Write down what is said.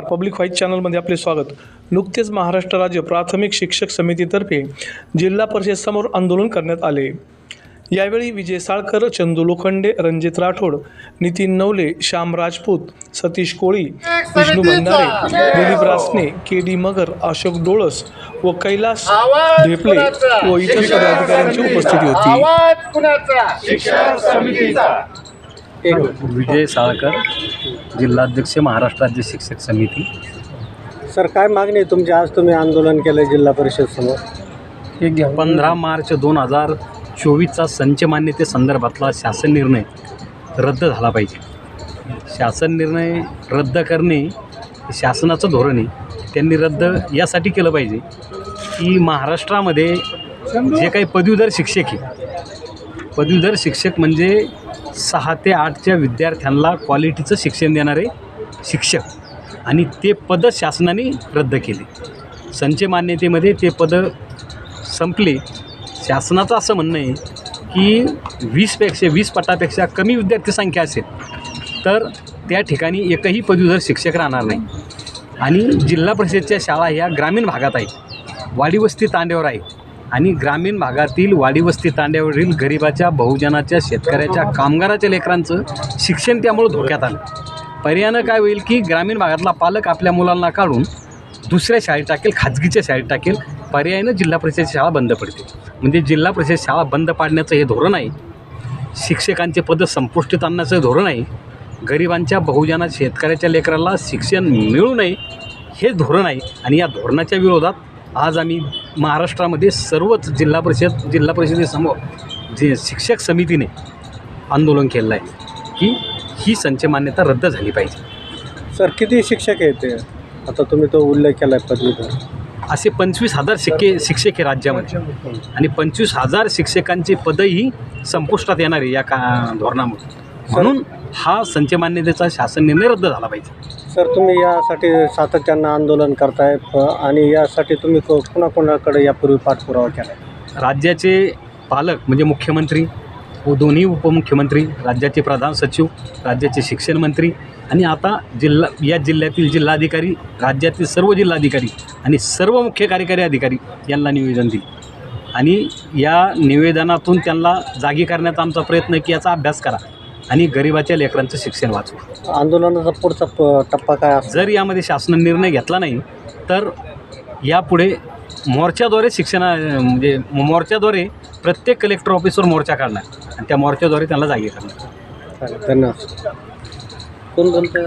Public vice चॅनलमध्ये आपले स्वागत. नुकतेच महाराष्ट्र राज्य प्राथमिक शिक्षक समितीतर्फे जिल्हा परिषदेसमोर आंदोलन करण्यात आले. यावेळी विजय साळकर चंदू लोखंडे रणजित राठोड नितीन नवले श्याम राजपूत सतीश कोळी विष्णू भंडारे दिलीप रासने के डी मगर अशोक डोळस व कैलास ढेपले व इतर पदाधिकाऱ्यांची उपस्थिती होती. आवाज कुणाचा? शिक्षण समितीचा. विजय साळकर. जिल्हाध्यक्ष महाराष्ट्र राज्य शिक्षक समिती. सर काय मागणी आहे तुमची? आज तुम्ही आंदोलन केलं जिल्हा परिषद समोर. पंधरा मार्च दोन हजार चोवीसचा संच मान्यते संदर्भातला शासन निर्णय रद्द झाला पाहिजे. शासन निर्णय रद्द करणे हे शासनाचं धोरण आहे. त्यांनी रद्द यासाठी केलं पाहिजे की महाराष्ट्रामध्ये जे काही पदवीधर शिक्षक आहे पदवीधर शिक्षक म्हणजे सहा ते आठच्या विद्यार्थ्यांना क्वालिटीचं शिक्षण देणारे शिक्षक. आणि ते पदं शासनाने रद्द केले. संच मान्यतेमध्ये ते पदं संपले. शासनाचं असं म्हणणं आहे की वीसपेक्षा वीस पटापेक्षा कमी विद्यार्थी संख्या असेल तर त्या ठिकाणी एकही पदवीधर शिक्षक राहणार नाही. आणि जिल्हा परिषदच्या शाळा ह्या ग्रामीण भागात आहेत. वाडीवस्ती तांड्यावर आहे. आणि ग्रामीण भागातील वाडीवस्ती तांड्यावरील गरिबाच्या बहुजनाच्या शेतकऱ्याच्या कामगाराच्या लेकरांचं शिक्षण त्यामुळं धोक्यात आलं. पर्यायानं काय होईल की ग्रामीण भागातला पालक आपल्या मुलांना काढून दुसऱ्या शाळेत टाकेल खाजगीच्या शाळेत टाकेल. पर्यायानं जिल्हा परिषद शाळा बंद पडते. म्हणजे जिल्हा परिषद शाळा बंद पाडण्याचं हे धोरण आहे. शिक्षकांचे पद संपुष्टीत आणण्याचं धोरण आहे. गरिबांच्या बहुजनात शेतकऱ्याच्या लेकराला शिक्षण मिळू नये हे धोरण आहे. आणि या धोरणाच्या विरोधात आज आम्ही महाराष्ट्रामध्ये सर्वच जिल्हा परिषद जिल्हा परिषदेसमोर जे शिक्षक समितीने आंदोलन केलेलं आहे की ही संच मान्यता रद्द झाली पाहिजे. सर किती शिक्षक आहेत ते? आता तुम्ही तो उल्लेख केला आहे पदवीधर. असे पंचवीस हजार शिक्के शिक्षक आहे राज्यामध्ये. आणि पंचवीस हजार शिक्षकांची पदही संपुष्टात येणार आहे या का धोरणामुळे. म्हणून हा संच मान्यतेचा शासन निर्णय रद्द झाला पाहिजे. सर तुम्ही यासाठी सातत्यानं आंदोलन करताय आणि यासाठी तुम्ही को- कुणाकुणाकडे यापूर्वी पाठपुरावा केला राज्याचे पालक म्हणजे मुख्यमंत्री व दोन्ही उपमुख्यमंत्री राज्याचे प्रधान सचिव राज्याचे शिक्षण मंत्री आणि आता जिल्हा या जिल्ह्यातील जिल्हाधिकारी राज्यातील सर्व जिल्हाधिकारी आणि सर्व मुख्य कार्यकारी अधिकारी यांना निवेदन दिले. आणि या निवेदनातून त्यांना जागी करण्याचा आमचा प्रयत्न आहे की याचा अभ्यास करा. आणि गरिबाच्या लेकरांचं शिक्षण वाचवा. आंदोलनाचा पुढचा प- टप्पा काय असतो? जर यामध्ये शासनाने निर्णय घेतला नाही तर यापुढे मोर्चाद्वारे शिक्षणा म्हणजे मोर्चाद्वारे प्रत्येक कलेक्टर ऑफिसवर मोर्चा काढणार आणि त्या मोर्चाद्वारे त्यांना जागी करणार. चालेल धन्यवाद. कोण बोलतोय